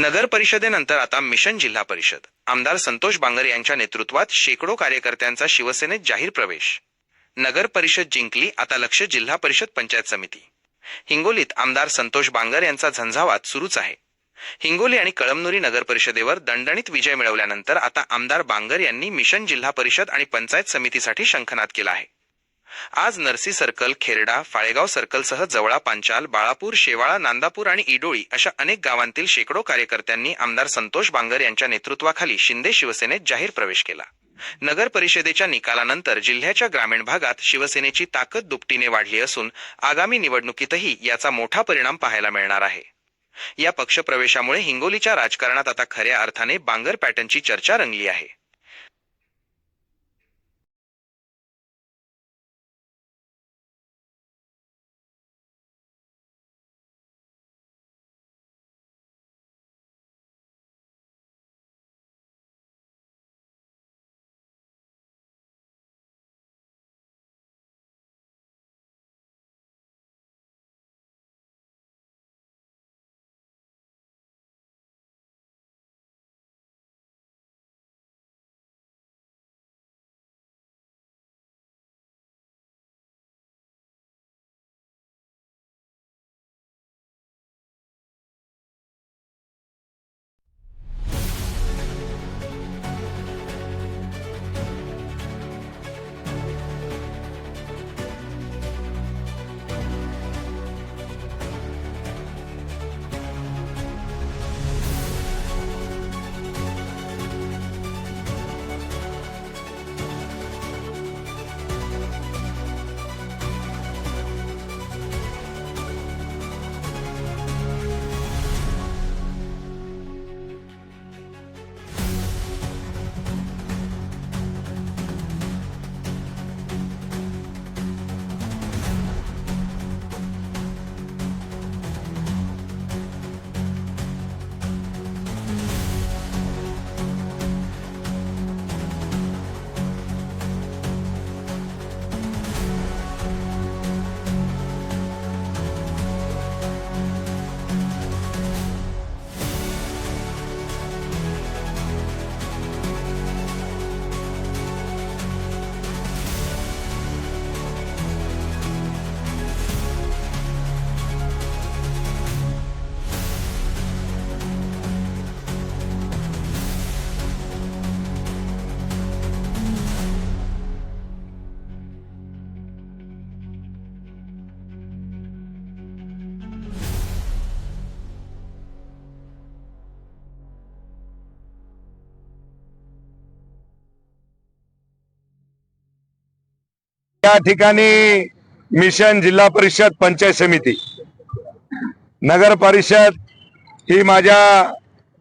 नगर परिषदेनंतर आता मिशन जिल्हा परिषद. आमदार संतोष बांगर यांच्या नेतृत्वात शेकडो कार्यकर्त्यांचा शिवसेनेत जाहीर प्रवेश. नगर परिषद जिंकली आता लक्ष जिल्हा परिषद पंचायत समिती. हिंगोलीत आमदार संतोष बांगर यांचा झंझावात सुरूच आहे. हिंगोली आणि कळमनुरी नगर परिषदेवर दणदणीत विजय मिळवल्यानंतर आता आमदार बांगर यांनी मिशन जिल्हा परिषद आणि पंचायत समितीसाठी शंखनाद केला आहे. आज नरसी सर्कल खेरडा फाळेगाव सर्कलसह जवळा पांचाल बाळापूर शेवाळा नांदापूर आणि इडोळी अशा अनेक गावांतील शेकडो कार्यकर्त्यांनी आमदार संतोष बांगर यांच्या नेतृत्वाखाली शिंदे शिवसेनेत जाहीर प्रवेश केला. नगर परिषदेच्या निकालानंतर जिल्ह्याच्या ग्रामीण भागात शिवसेनेची ताकद दुपटीने वाढली असून आगामी निवडणुकीतही याचा मोठा परिणाम पाहायला मिळणार आहे. या पक्षप्रवेशामुळे हिंगोलीच्या राजकारणात आता खऱ्या अर्थाने बांगर पॅटर्नची चर्चा रंगली आहे. या ठिकाणी मिशन जिल्हा परिषद पंचायत समिती नगर परिषद ही माझ्या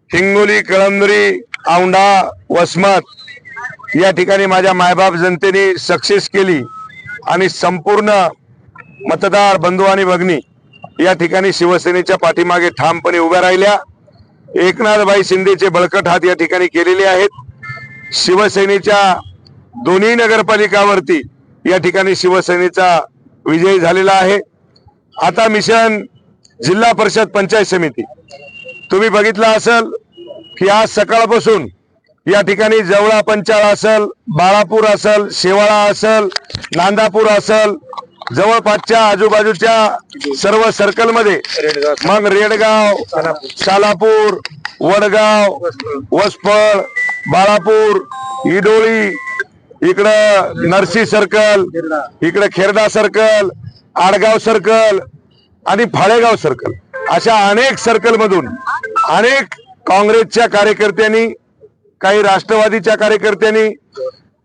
हिंगोली कळमनुरी औंढा वसमत या ठिकाणी माझ्या मायबाप जनतेने सक्सेस केली आणि संपूर्ण मतदार बंधू आणि भगिनी या ठिकाणी शिवसेनेच्या पाठीमागे ठामपणे उभ्या राहिल्या. एकनाथबाई शिंदेचे बळकट हात या ठिकाणी केलेले आहेत. शिवसेनेच्या दोन्ही नगरपालिकावरती या ठिकाणी शिवसेनेचा विजय झालेला आहे. आता मिशन जिल्हा परिषद पंचायत समिती. तुम्ही बघितलं असेल की आज सकाळपासून या ठिकाणी जवळा पंचाळ असल बाळापूर असल शेवाळा असल नांदापूर असल जवळपासच्या आजूबाजूच्या सर्व सर्कलमध्ये मग रेडगाव सालापूर वडगाव वसफळ बाळापूर इडोळी इकडं नरसी सर्कल इकडं खेरडा सर्कल आडगाव सर्कल आणि फाळेगाव सर्कल. अशा अनेक सर्कल मधून अनेक काँग्रेसच्या कार्यकर्त्यांनी काही राष्ट्रवादीच्या कार्यकर्त्यांनी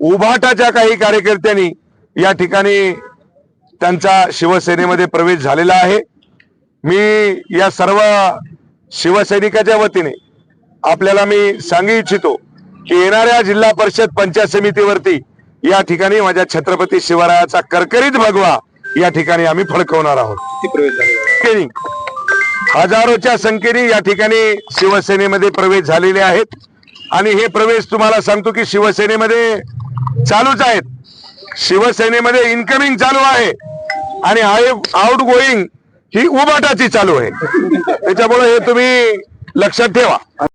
उभाटाच्या काही कार्यकर्त्यांनी या ठिकाणी त्यांचा शिवसेनेमध्ये प्रवेश झालेला आहे. मी या सर्व शिवसैनिकाच्या वतीने आपल्याला मी सांगू इच्छितो की येणाऱ्या जिल्हा परिषद पंचायत समितीवरती या ठिकाणी माझ्या छत्रपती शिवरायाचा करकरीत भगवा या ठिकाणी आम्ही फडकवणार आहोत. हजारोच्या संख्येने या ठिकाणी शिवसेनेमध्ये प्रवेश झालेले आहेत. आणि हे प्रवेश तुम्हाला सांगतो की शिवसेनेमध्ये चालूच आहेत. शिवसेनेमध्ये इन्कमिंग चालू आहे. आणि आउट गोईंग ही उबाटाची चालू आहे. त्याच्यामुळे हे तुम्ही लक्षात ठेवा.